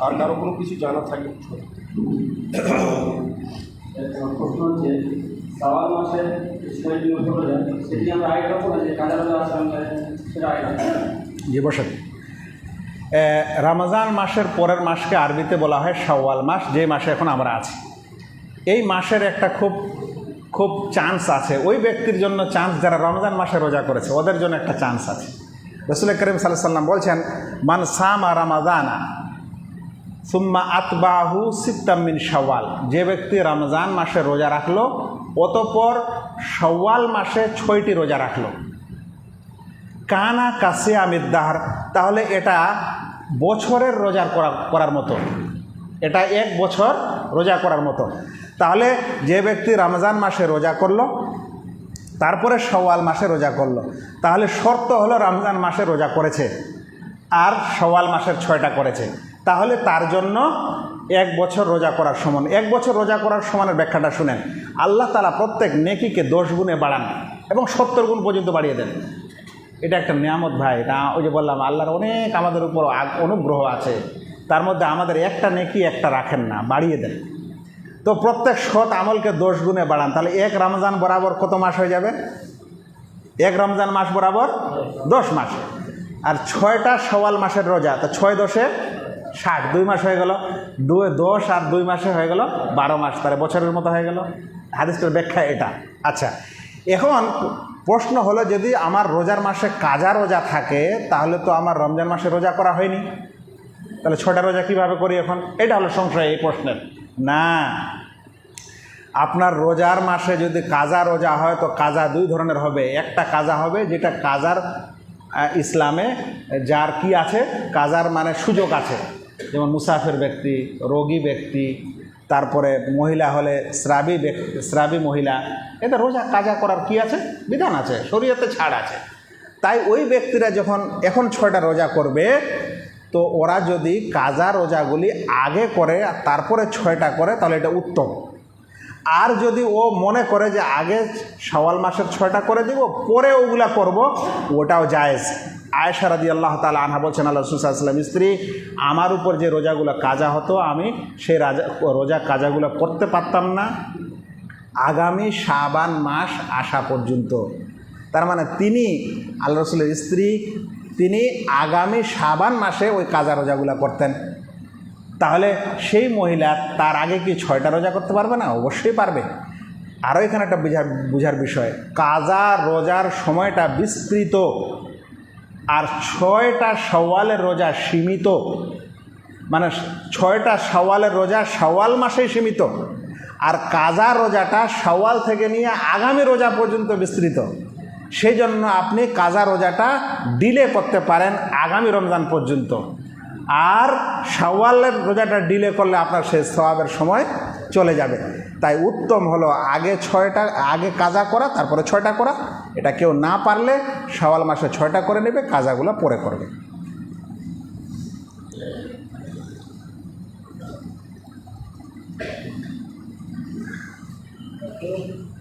আর কারও কোনো কিছু জানা থাকে প্রশ্ন হচ্ছে শ্রাবণ মাসে ইসলামের জন্য চলে যায় সেটি আমরা আগে রাখব যে কাজা রাজা আসলাম সেটা আগে জি বসেন। এ, রমজান মাসের পরের মাসকে আরবিতে বলা হয় শাওয়াল মাস যে মাসে এখন আমরা আছি। এই মাসের একটা খুব খুব চান্স আছে। ওই ব্যক্তির জন্য চান্স যারা রমজান মাসে রোজা করেছে ওদের জন্য একটা চান্স আছে। রসুল করিম সাল্লাহ সাল্লাম বলছেন মান সাম আর রামাদানা সুম্মা আতবাহু সিত্তামিন শাওয়াল। যে ব্যক্তি রমজান মাসে রোজা রাখল, অতপর সওয়াল মাসে ছয়টি রোজা রাখল। কানা কাছে আমিদ্দাহার তাহলে এটা বছরের রোজা করা করার মতো। এটা এক বছর রোজা করার মতো। তাহলে যে ব্যক্তি রমজান মাসে রোজা করল, তারপরে সওয়াল মাসে রোজা করল। তাহলে শর্ত হলো রমজান মাসে রোজা করেছে, আর সওয়াল মাসের ছয়টা করেছে। তাহলে তার জন্য এক বছর রোজা করার সমান। এক বছর রোজা করার সমানের ব্যাখ্যাটা শুনেন। আল্লাহ তালা প্রত্যেক নেকিকে দশ গুণে বাড়ান এবং সত্তর গুণ পর্যন্ত বাড়িয়ে দেন। এটা একটা নিয়ামত ভাই। এটা ওই যে বললাম, আল্লাহর অনেক আমাদের উপর অনুগ্রহ আছে। তার মধ্যে আমাদের একটা নেকি, একটা রাখেন না, বাড়িয়ে দেন। তো প্রত্যেক সৎ আমলকে দশ গুণে বাড়ান। তাহলে এক রমজান বরাবর কত মাস হয়ে যাবে? এক রমজান মাস বরাবর দশ মাস। আর ছয়টা সওয়াল মাসের রোজা, তো ছয় দশে ষাট, দুই মাস হয়ে গেল। দুই দশ আর দুই মাসে হয়ে গেল বারো মাস, তাহলে বছরের মতো হয়ে গেল। হাদিসটার ব্যাখ্যা এটা। আচ্ছা এখন প্রশ্ন হলো, যদি আমার রোজার মাসে কাজা রোজা থাকে, তাহলে তো আমার রমজান মাসে রোজা করা হয়নি। তাহলে ছটা রোজা কীভাবে করি এখন? এটা হলো সংশয়, এই প্রশ্নের। না, আপনার রোজার মাসে যদি কাজা রোজা হয়, তো কাজা দুই ধরনের হবে। একটা কাজা হবে, যেটা কাজার ইসলামে যার কি আছে, কাজার মানে সুযোগ আছে। যেমন মুসাফির ব্যক্তি, রোগী ব্যক্তি, তারপরে মহিলা হলে শ্রাবী ব্যক্তি, শ্রাবী মহিলা এতে রোজা কাজা করার কি আছে? বিধান আছে, শরীয়তে ছাড় আছে। তাই ওই ব্যক্তিরা যখন এখন ছয়টা রোজা করবে, তো ওরা যদি কাজা রোজাগুলি আগে করে আর তারপরে ছয়টা করে, তাহলে এটা উত্তম। আর যদি ও মনে করে যে আগে সওয়াল মাসের ছয়টা করে দিব, পরে ওগুলা করব, ওটাও জায়েজ। আয়েশা রাদি আল্লাহ তালা আনহা বলছেন, আল্লাহ সুসাল্লাম স্ত্রী, আমার উপর যে রোজাগুলো কাজা হতো, আমি সেই রাজা, রোজা কাজাগুলো করতে পারতাম না। আগামী শাবান মাস আসা পর্যন্ত। তার মানে তিনি, আল্লাহ রসুলের স্ত্রী, তিনি আগামী শাবান মাসে ওই কাজা রোজাগুলো করতেন। তাহলে সেই মহিলা তার আগে কি ছয়টা রোজা করতে পারবে না? অবশ্যই পারবে। আরও এখানে একটা বুঝার বুঝার বিষয়, কাজা রোজার সময়টা বিস্তৃত। আর ছয়টা সওয়ালের রোজা সীমিত। মানে ছয়টা সওয়ালের রোজা সওয়াল মাসেই সীমিত। আর কাজা রোজাটা সওয়াল থেকে নিয়ে আগামী রোজা পর্যন্ত বিস্তৃত। সেই জন্য আপনি কাজা রোজাটা ডিলে করতে পারেন আগামী রমজান পর্যন্ত। আর সওয়ালের রোজাটা ডিলে করলে আপনার সেই সওয়াবের সময় চলে যাবে। তাই উত্তম হলো আগে ছয়টা, আগে কাজা করা, তারপরে ছয়টা করা এটা কেউ না পারলে সওয়াল মাসে ছয়টা করে নেবে কাজাগুলো পরে করবে। তো